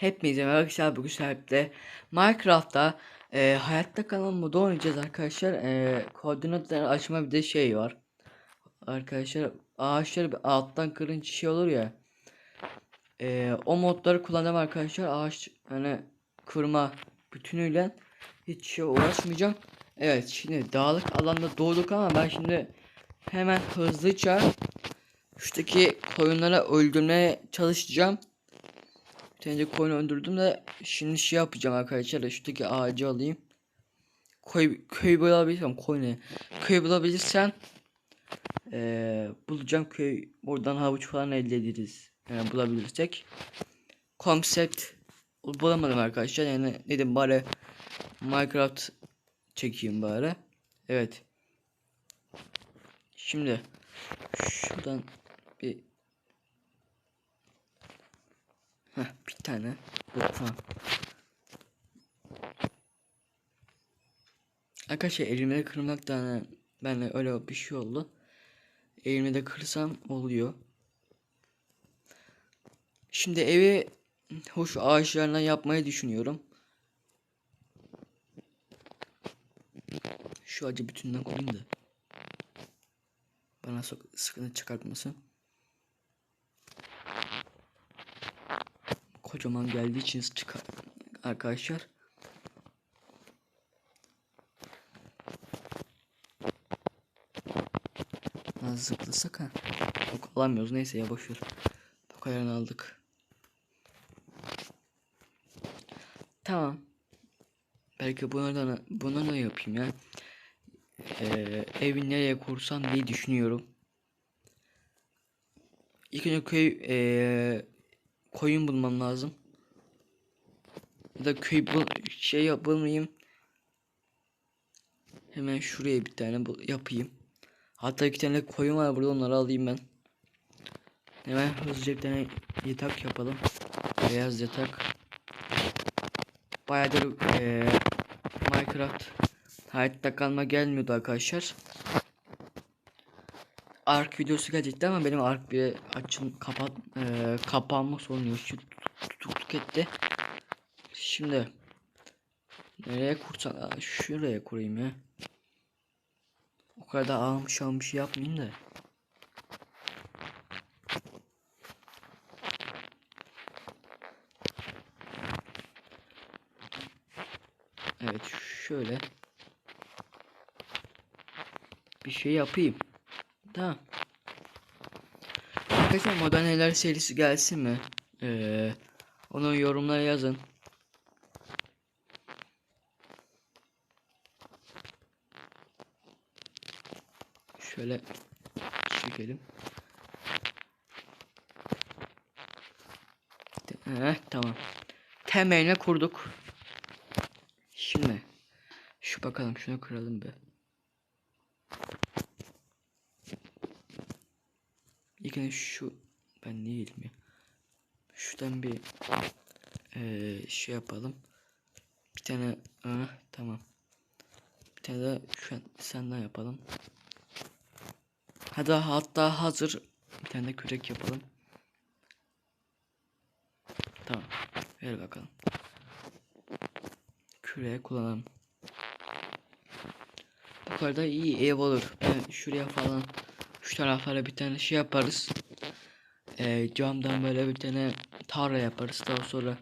Hepinize merhaba arkadaşlar bugün sahipte Minecraft'ta e, hayatta kalan modu oynayacağız arkadaşlar. E, koordinatları açma bir de şey var. Arkadaşlar ağaçları bir alttan kırınca şey olur ya. E, o modları kullanacağım arkadaşlar. Ağaç hani kırma bütünüyle hiç şey uğraşmayacağım. Evet şimdi dağlık alanda doğduk ama ben şimdi hemen hızlıca şuradaki koyunlara öldürmeye çalışacağım. Bir tane de koyun öldürdüm de şimdi şey yapacağım arkadaşlar. Şuradaki ağacı alayım. Köy, köy bulabilirsem koy ne? Köy bulabilirsem eee, bulacağım köy. Buradan havuç falan elde ederiz. Yani bulabilirsek. Konsept bulamadım arkadaşlar. Yani dedim bari Minecraft çekeyim bari. Evet. Şimdi şuradan bir Heh, bir tane. Tamam. Arkadaşlar elime kırmak da hani benle öyle bir şey oldu. Elime de kırsam oluyor. Şimdi evi hoş ağaçlarından yapmayı düşünüyorum. Şu acı bütünden koyayım da. Bana sıkıntı çıkartmasın. Kocaman geldiği için çıkar arkadaşlar. Nasıl zıplasak ha? Yok alamıyoruz neyse ya boşver. Bu kadarını aldık. Tamam. Belki bunlardan bunları da yapayım ya. Ee, evi nereye kursam diye düşünüyorum. İlk önce köy ee, koyun bulmam lazım. Ya da köy bul şey yapılmayayım. Hemen şuraya bir tane yapayım. Hatta iki tane koyun var burada onları alayım ben. Hemen hızlıca bir tane yatak yapalım. Beyaz yatak. Bayağıdır eee Minecraft hayatta kalma gelmiyordu arkadaşlar. Ark videosu gelecekti ama benim Ark bir açım kapat eee kapanma sorunu tutukluk etti. Şimdi nereye kursam şuraya kurayım ya. O kadar almış almış yapmayayım da. Evet şöyle bir şey yapayım. Tamam. Arkadaşlar modern evler serisi gelsin mi? Ee, onu yorumlara yazın. Şöyle çekelim. Heh, tamam. Temelini kurduk. Şimdi şu bakalım şunu kıralım bir. Önce şu ben değilim ya. Şuradan bir eee, şey yapalım. Bir tane ah, tamam. Bir tane de şu an senden yapalım. Hadi hatta hazır bir tane de kürek yapalım. Tamam. Ver bakalım. Küreği kullanalım. Bu kadar da iyi ev olur. Ben şuraya falan şu taraflara bir tane şey yaparız. Ee, camdan böyle bir tane tarla yaparız. Daha sonra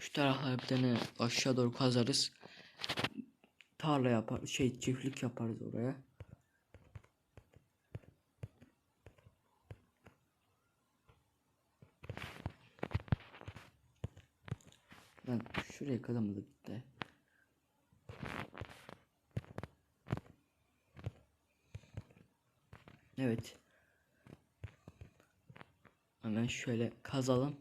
şu taraflara bir tane aşağı doğru kazarız. Tarla yapar, şey çiftlik yaparız oraya. Ben şuraya kalamadık de. Evet. Hemen şöyle kazalım.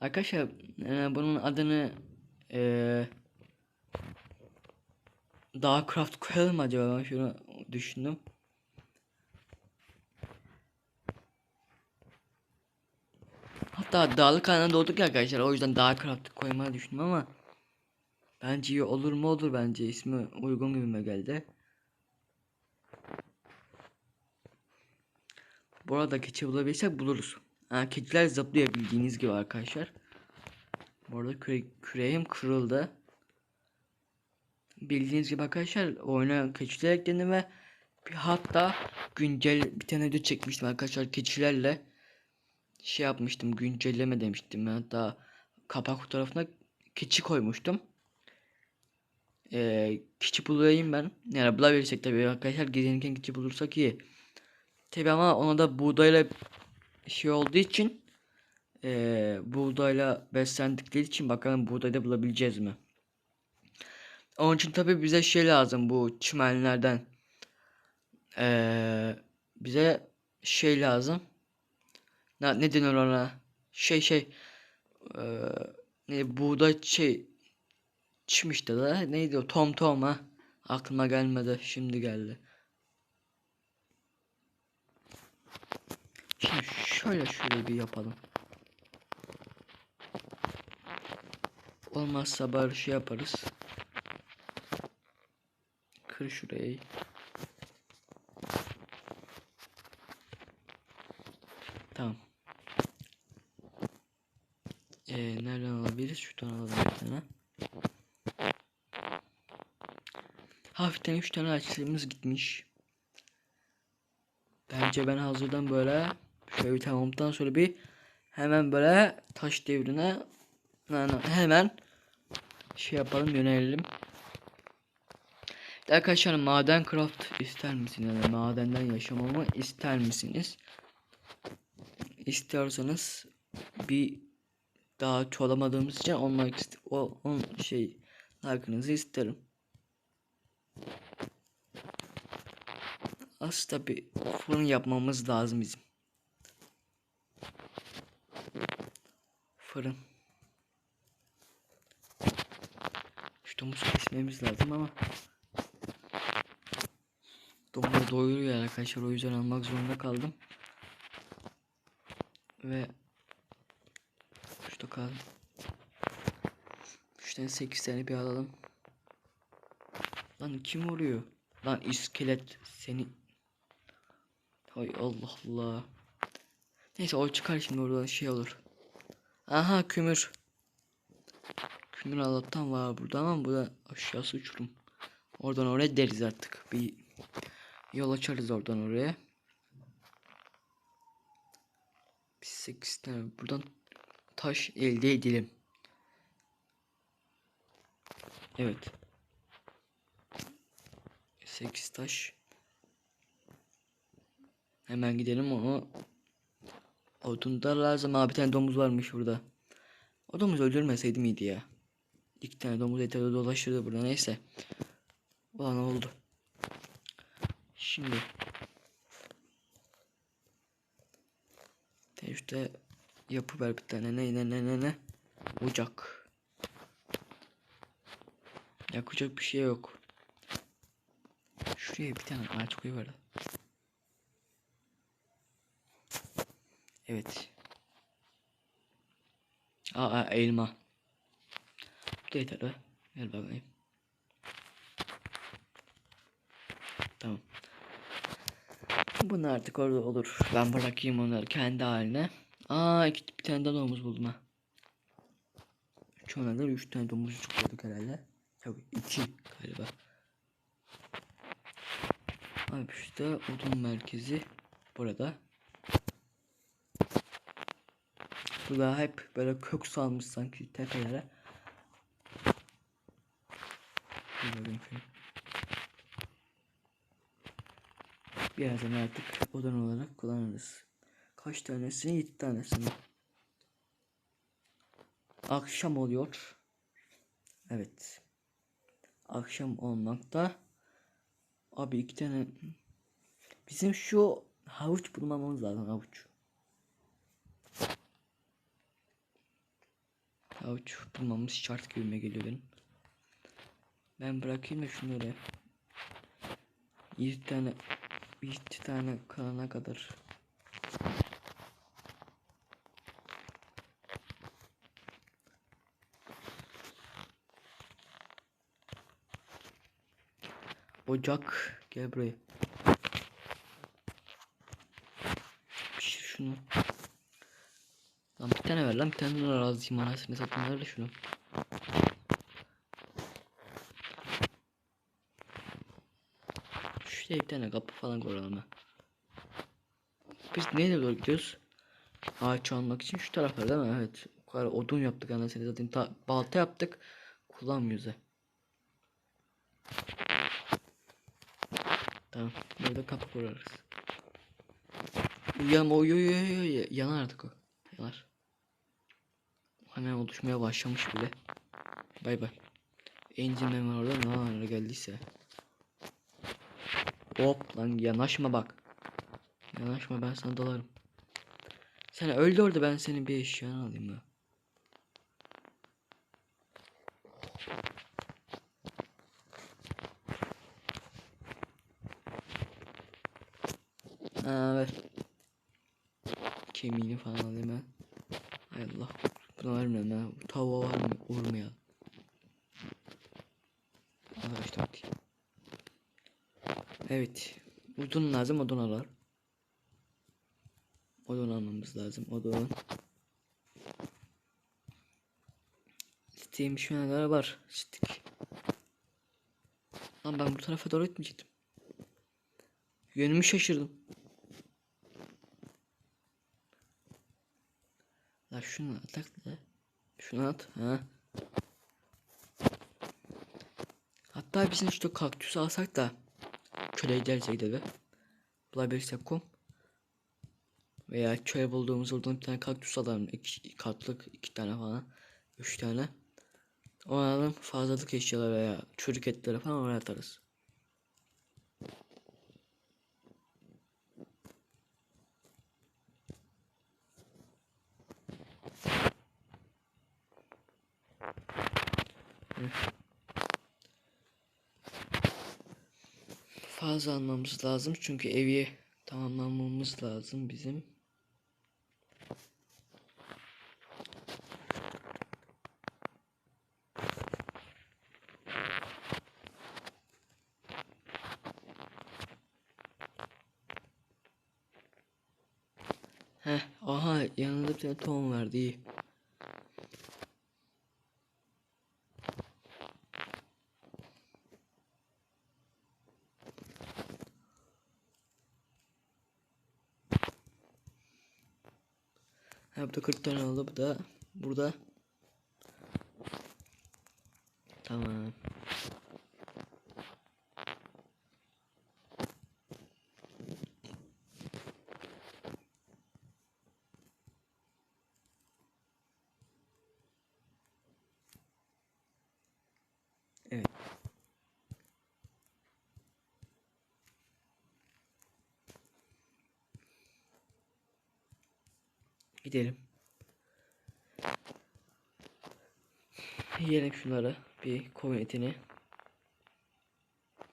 Arkadaşlar e, bunun adını e, daha craft koyalım acaba ben şunu düşündüm. Hatta dağlık kanalına doğduk ya arkadaşlar o yüzden daha craft koymayı düşündüm ama bence iyi olur mu olur bence ismi uygun gibime geldi. Burada keçi bulabilirsek buluruz. Ha, keçiler zıplıyor gibi arkadaşlar. Bu arada küre, küreğim kırıldı. Bildiğiniz gibi arkadaşlar oyuna keçiler ekledim ve bir hatta güncel bir tane video çekmiştim arkadaşlar keçilerle şey yapmıştım güncelleme demiştim hatta kapak fotoğrafına keçi koymuştum. Ee, keçi bulayım ben. Yani bulabilirsek tabii arkadaşlar gezinirken keçi bulursak iyi. Tabii ama ona da buğdayla şey olduğu için ee, buğdayla beslendikleri için bakalım buğdayda bulabileceğiz mi? Onun için tabii bize şey lazım bu çimenlerden. Ee, bize şey lazım. Ne, ne denir ona? Şey şey ee, ne buğday şey çim işte da neydi o tom tom ha aklıma gelmedi şimdi geldi. Şimdi şöyle şöyle bir yapalım. Olmazsa bari şey yaparız. Kır şurayı. Tamam. Ee, nereden alabiliriz? Şuradan alalım bir tane. Hafiften 3 tane açlığımız gitmiş. Bence ben hazırdan böyle şöyle bir tamamdan sonra bir hemen böyle taş devrine hemen şey yapalım yönelelim. Arkadaşlar maden craft ister misiniz? Yani madenden yaşamamı ister misiniz? İstiyorsanız bir daha çoğalamadığımız için onlar o on şey like'ınızı isterim. Aslında bir fırın yapmamız lazım bizim. Fırın. Şu domuz kesmemiz lazım ama Domuzu doyuruyor arkadaşlar o yüzden almak zorunda kaldım. Ve şurada kaldım. 3 tane 8 tane bir alalım. Lan kim vuruyor? Lan iskelet seni. Hay Allah Allah. Neyse o çıkar şimdi oradan şey olur. Aha kümür. Kümür Allah'tan var burada ama bu da aşağısı uçurum. Oradan oraya deriz artık. Bir yol açarız oradan oraya. Bir 8 tane buradan taş elde edelim. Evet. 8 taş. Hemen gidelim onu. Odun da lazım abi bir tane domuz varmış burada. O domuz öldürmeseydim iyiydi ya. İki tane domuz ete dolaşırdı burada neyse. Ulan oldu. Şimdi. İşte yapıver bir tane ne ne ne ne ne. Ocak. Yakacak bir şey yok. Şuraya bir tane ağaç koyuver. Evet. Aa elma. Bu da yeter be. Bakayım. Tamam. Bunu artık orada olur. Ben bırakayım onları kendi haline. Aa iki, bir tane daha domuz buldum ha. Üç onadan üç tane domuz çıkıyorduk herhalde. Yok iki galiba. Abi işte odun merkezi burada. Burada hep böyle kök salmış sanki tepelere. Birazdan artık odan olarak kullanırız. Kaç tanesini? 7 tanesini. Akşam oluyor. Evet. Akşam olmakta. Abi iki tane bizim şu havuç bulmamız lazım havuç. Havuç bulmamız şart gibime geliyor benim. Ben bırakayım da şunları. 7 tane 7 tane kalana kadar. Ocak gel buraya. şunu. Tane ver lan bir tane daha razıyım anasını satayım ver de şunu. Şuraya bir tane kapı falan koyalım ha. Biz nereye doğru gidiyoruz? Ağaç almak için şu tarafa değil mi? Evet. O kadar odun yaptık anasını satayım. Ta balta yaptık. Kullanmıyoruz ha. Tamam. Burada kapı kurarız. Uyuyalım uyu uyu uyu uyu. Yanar artık o. Hemen oluşmaya başlamış bile. Bay bay. Engine var orada ne ara geldiyse. Hop lan yanaşma bak. Yanaşma ben sana dalarım. Sen öldü orada ben senin bir eşyanı alayım ya. Ver. Kemiğini falan alayım ben. Hay Allah. Buna vermiyorum ya. Bu Tavuğa var mı? Olur mu ya? Arkadaşlar. Evet. Odun lazım odun alalım. Odun almamız lazım. Odun. Steam şu an var. Stick. Lan ben bu tarafa doğru gitmeyecektim. Yönümü şaşırdım. La şunu atak da. Şunu at. Ha. Hatta bizim işte kaktüs alsak da köle gidersek de bulabilirsek kum. Veya köy bulduğumuz oradan bir tane kaktüs alalım. İki katlık iki tane falan. Üç tane. O alalım fazlalık eşyalar veya çürük etleri falan oraya atarız. Fazla almamız lazım çünkü evi tamamlamamız lazım bizim. Heh, aha yanında bir tane tohum vardı iyi. Ha bu da 40 tane oldu bu da burada. Tamam. Evet. Gidelim. Yiyelim şunları. Bir koyun etini.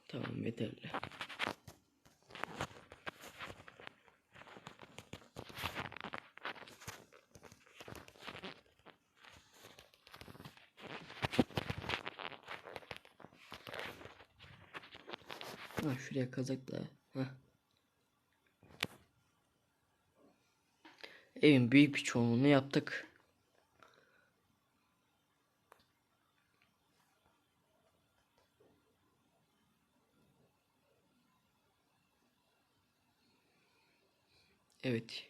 Tamam yeterli. Ha şuraya kazak da. Heh. Evin büyük bir çoğunluğunu yaptık. Evet.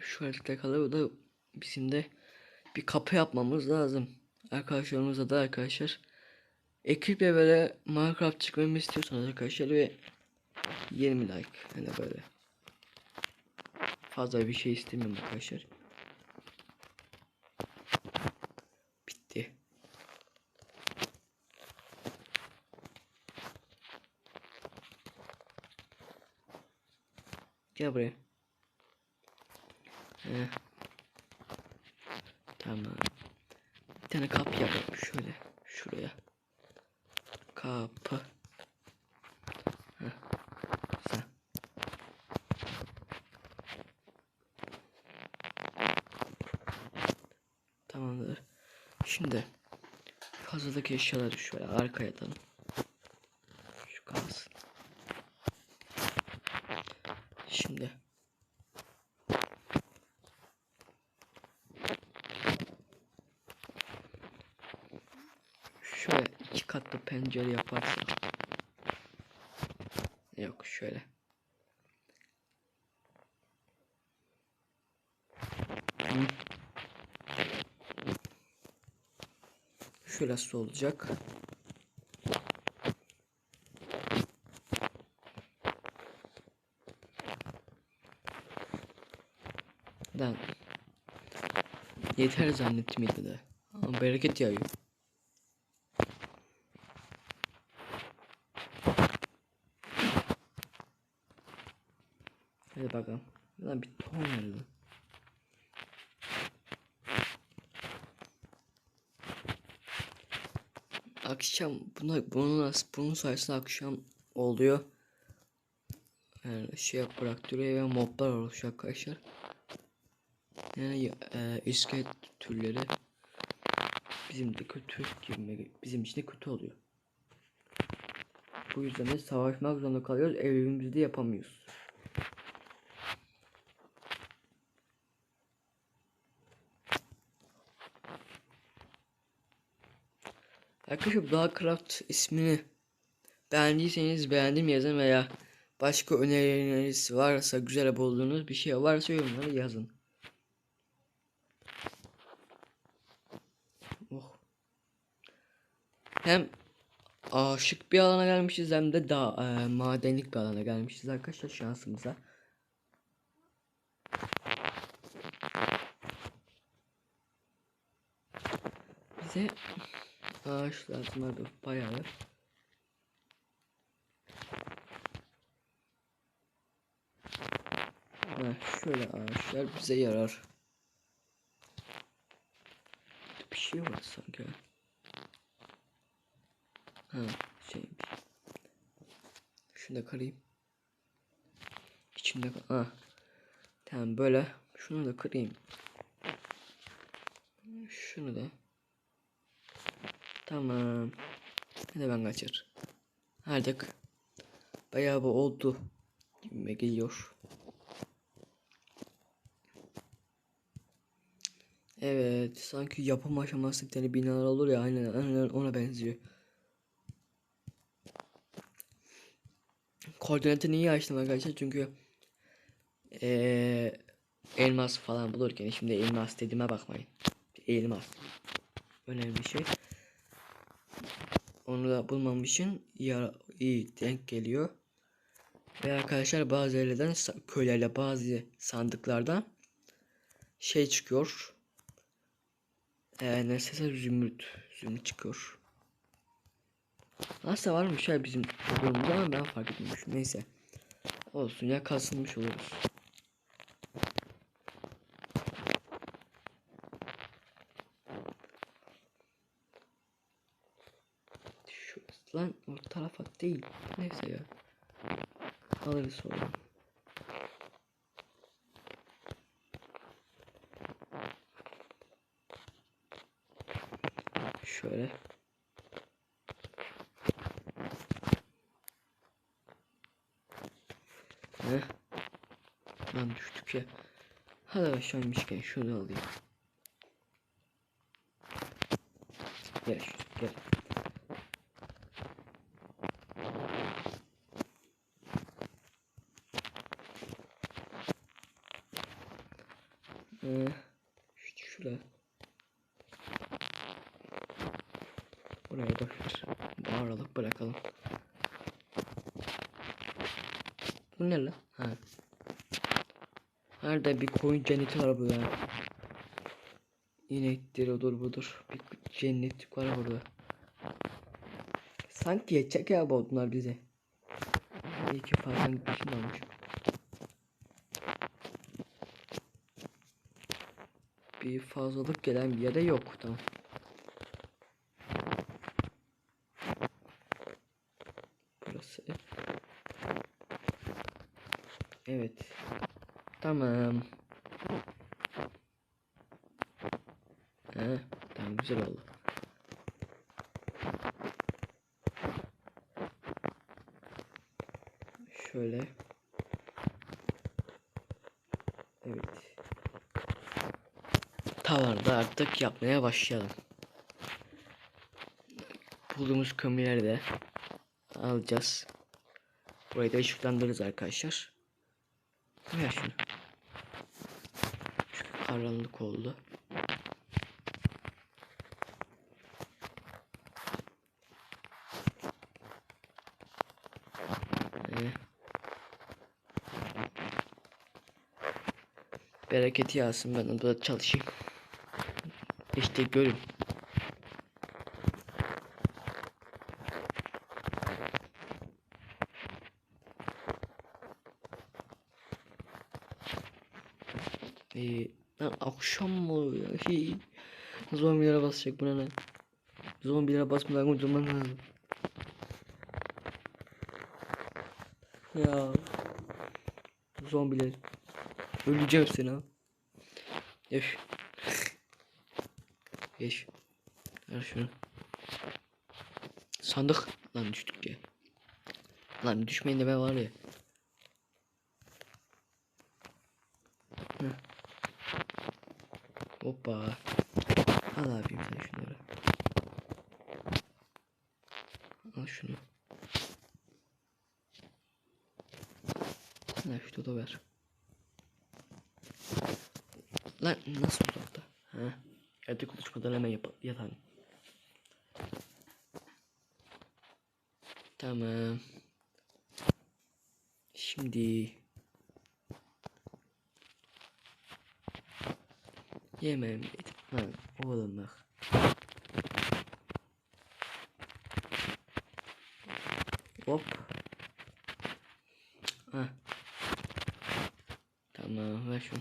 Şu harita kalır da bizim de bir kapı yapmamız lazım. Arkadaşlarımıza da arkadaşlar. Ekiple böyle Minecraft çıkmamı istiyorsanız arkadaşlar ve 20 like hani böyle. Fazla bir şey istemiyorum arkadaşlar. Gel buraya. Heh. Tamam. Bir tane kapı yapalım şöyle. Şuraya. Kapı. Tamamdır. Şimdi hazırlık eşyaları şöyle arkaya atalım. Şu kalsın. Şimdi. Şöyle iki katlı pencere yaparsak. Yok şöyle. Şurası olacak. Ben yeter zannettim de. Ama bereket yağıyor. Hadi bakalım. Lan bir ton nerede? Akşam buna bunun bunun sayesinde akşam oluyor. Yani şey bıraktırıyor ve moblar oluşuyor arkadaşlar. Yani e, iskelet türleri bizim de kötü gibi bizim için de kötü oluyor. Bu yüzden de savaşmak zorunda kalıyoruz. Evimizde yapamıyoruz. Arkadaşlar Dağcraft ismini beğendiyseniz beğendim yazın veya başka önerileriniz varsa güzel bulduğunuz bir şey varsa yorumlara yazın. Oh. Hem aşık bir alana gelmişiz hem de daha e, madenlik bir alana gelmişiz arkadaşlar şansımıza. Bize ağaç lazım abi bayağı. Ha, şöyle ağaçlar bize yarar. Bir şey var sanki. Ha şeymiş. Şunu da kırayım. İçinde ha. Tamam böyle. Şunu da kırayım. Şunu da. Tamam. Hadi ben kaçır. Artık bayağı bu oldu gibime geliyor. Evet, sanki yapım aşaması bir tane binalar olur ya aynen, aynen ona benziyor. Koordinatı niye açtım arkadaşlar? Çünkü ee, elmas falan bulurken şimdi elmas dediğime bakmayın. Elmas önemli şey. Onu da bulmam için ya iyi denk geliyor. Ve arkadaşlar bazı yerlerden köylerle bazı sandıklardan şey çıkıyor. Ee, nesnesel zümrüt zümrüt çıkıyor. Aslında varmış ya bizim durumda ama ben fark etmemişim. Neyse. Olsun ya kasılmış oluruz. Şu lan tarafa değil. Neyse ya. Alırız sonra. Şöyle. Heh. Lan düştük ya. Hadi aşağıymışken şunu alayım. Gel şu gel. Ee, işte şurada. Buraya boşver. Bu aralık bırakalım. Bu ne lan? Ha. Nerede bir koyun cenneti var burada. İnektir odur budur. Bir cennetlik var burada. Sanki yetecek ya bu bunlar bize. İyi ki fazla gitmişim olmuş. Bir fazlalık gelen bir yere yok tamam. Burası. Evet. Tamam. He, tamam güzel oldu. Şöyle. Evet. Tavarda artık yapmaya başlayalım. Bulduğumuz kömürleri de alacağız. Burayı da ışıklandırırız arkadaşlar. Ver şunu. Karanlık oldu. Ee, bereketi yağsın ben orada çalışayım. İşte görün. Ee, lan akşam mı oluyor? Hi. Zombilere basacak buna ne? Zombilere basmadan kocaman lazım. Ya. Zombiler. Öleceğim seni ha. Yaş. Yaş. Ver şunu. Sandık. Lan düştük ya. Lan düşmeyin de ben var ya. Heh. Hoppa. Al abim sen şunları. Al şunu. Sana şu da ver. Lan nasıl uzakta? Ha? Evde konuşmadan hemen yap yatalım. Tamam. Şimdi Yemem lan oğlum bak. Hop. Ha. Tamam ver şunu.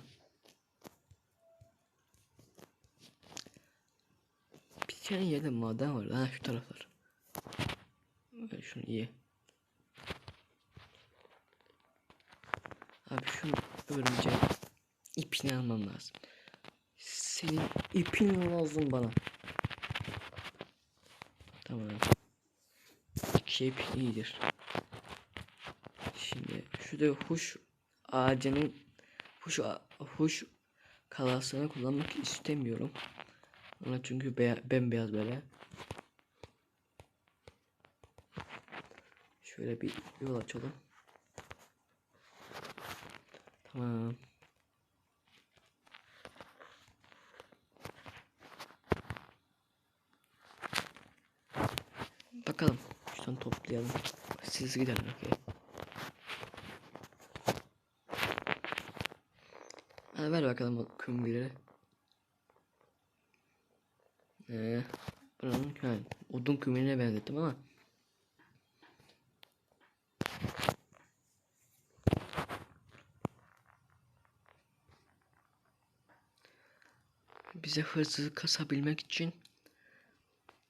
Bir tane yerde maden var. Ha şu taraflar. Ver şunu ye. Abi şunu örümcek ipini almam lazım. Senin ipin lazım bana. Tamam. İki ip iyidir. Şimdi şurada huş ağacının huş huş kalasını kullanmak istemiyorum. Ona çünkü be bembeyaz böyle. Şöyle bir yol açalım. Tamam. Bakalım. Şuradan toplayalım. Siz gidelim okey. Hadi ver bakalım o kömürleri. Ee, buranın yani odun kömürüne benzettim ama bize hırsızı kasabilmek için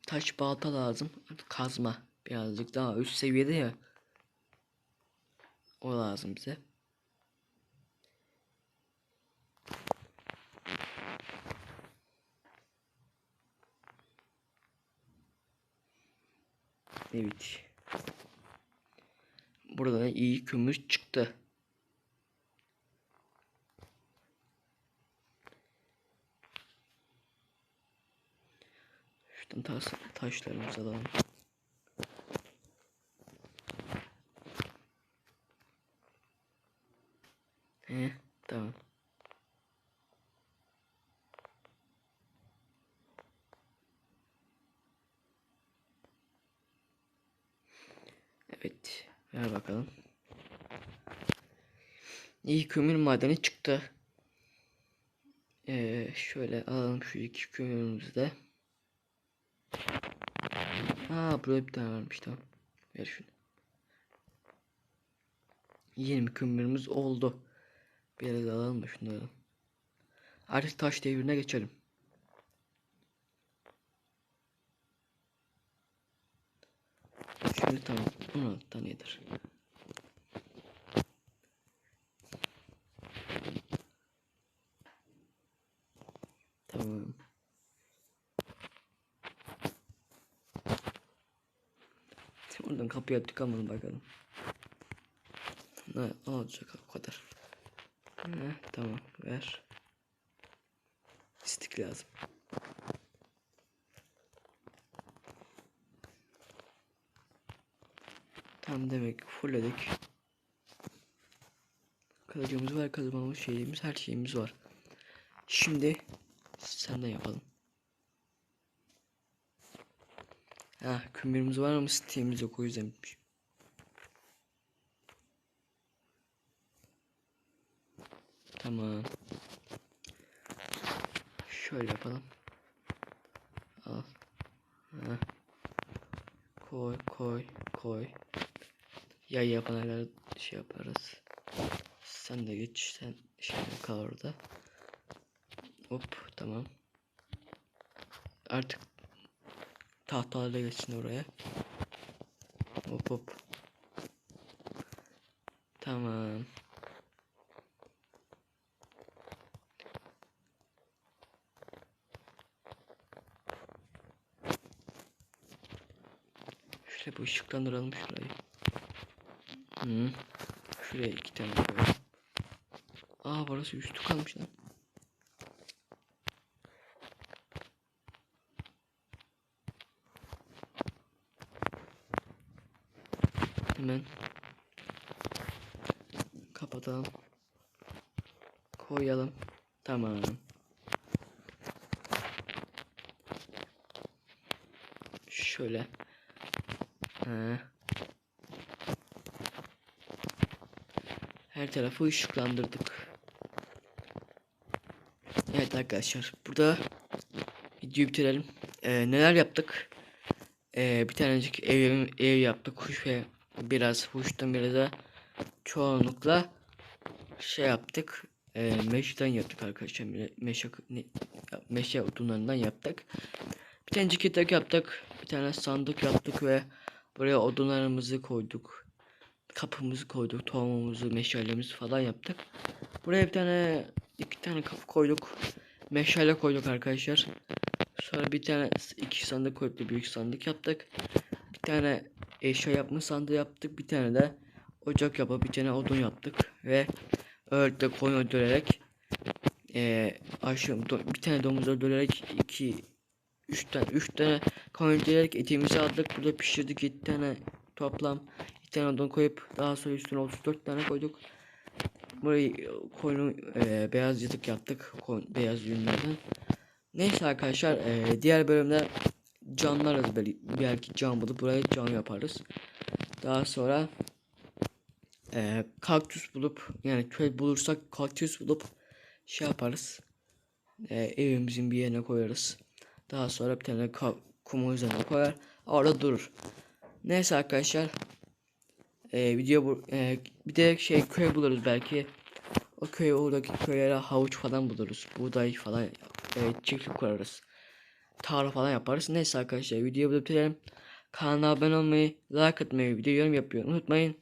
taş balta lazım. Kazma birazcık daha üst seviyede ya. O lazım bize. Evet. Burada iyi kömür çıktı. Şuradan taş, taşlarımızı alalım. He, tamam. Evet, ver bakalım. İyi kömür madeni çıktı. Ee, şöyle alalım şu iki kömürümüzü de. Aa burada bir tane varmış tamam. Ver şunu. 20 kömürümüz oldu. Biraz alalım da şunları. Artık taş devrine geçelim. Şimdi tamam. 16 tanedir. Tamam. Oradan kapıyı tıkamadım bakalım. Ne olacak o kadar. Heh, tamam ver. Stik lazım. Tamam demek fullledik. Kılıcımız var, kazmamız şeyimiz, her şeyimiz var. Şimdi senden yapalım. Ha, kömürümüz var ama steam'imiz yok o yüzden bitmiş. Tamam. Şöyle yapalım. Al. Ha. Koy, koy, koy. Yay yapanlar şey yaparız. Sen de geç, sen şimdi kal orada. Hop, tamam. Artık tahtalarla geçsin oraya. Hop hop. Tamam. Şöyle bir ışıklandıralım şurayı. Hı. Şuraya iki tane koyalım. Aa burası üstü kalmış lan. Hemen kapatalım. Koyalım. Tamam. Şöyle. Ha. Her tarafı ışıklandırdık. Evet arkadaşlar burada videoyu bitirelim. Ee, neler yaptık? Ee, bir tanecik ev, ev yaptık. Kuş ve biraz huştan biraz da çoğunlukla şey yaptık. E, meşten yaptık arkadaşlar. Me- Meşe, meşe odunlarından yaptık. Bir tane yatak yaptık. Bir tane sandık yaptık ve buraya odunlarımızı koyduk. Kapımızı koyduk. Tohumumuzu, meşalemizi falan yaptık. Buraya bir tane iki tane kapı koyduk. Meşale koyduk arkadaşlar. Sonra bir tane iki sandık koyduk. bir Büyük sandık yaptık. Bir tane eşya yapma sandığı yaptık. Bir tane de ocak yapıp bir tane odun yaptık. Ve öyle koyun öldürerek aşağı do- bir tane domuz öldürerek iki üç tane üç tane koyun öldürerek etimizi aldık. Burada pişirdik iki tane toplam iki tane odun koyup daha sonra üstüne 34 tane koyduk. Burayı koyunu eee beyaz yatık yaptık. Koyun, beyaz yünlerden. Neyse arkadaşlar eee, diğer bölümde canlarız belki, belki can bulup buraya can yaparız. Daha sonra eee kaktüs bulup yani köy bulursak kaktüs bulup şey yaparız. Eee, evimizin bir yerine koyarız. Daha sonra bir tane kumu üzerine koyar. Orada durur. Neyse arkadaşlar. Eee video bu eee, bir de şey köy buluruz belki. O köy oradaki köylere havuç falan buluruz. Buğday falan eee çiftlik kurarız. Tarla falan yaparız. Neyse arkadaşlar videoyu bitirelim. Kanala abone olmayı, like atmayı, video yorum yapmayı unutmayın.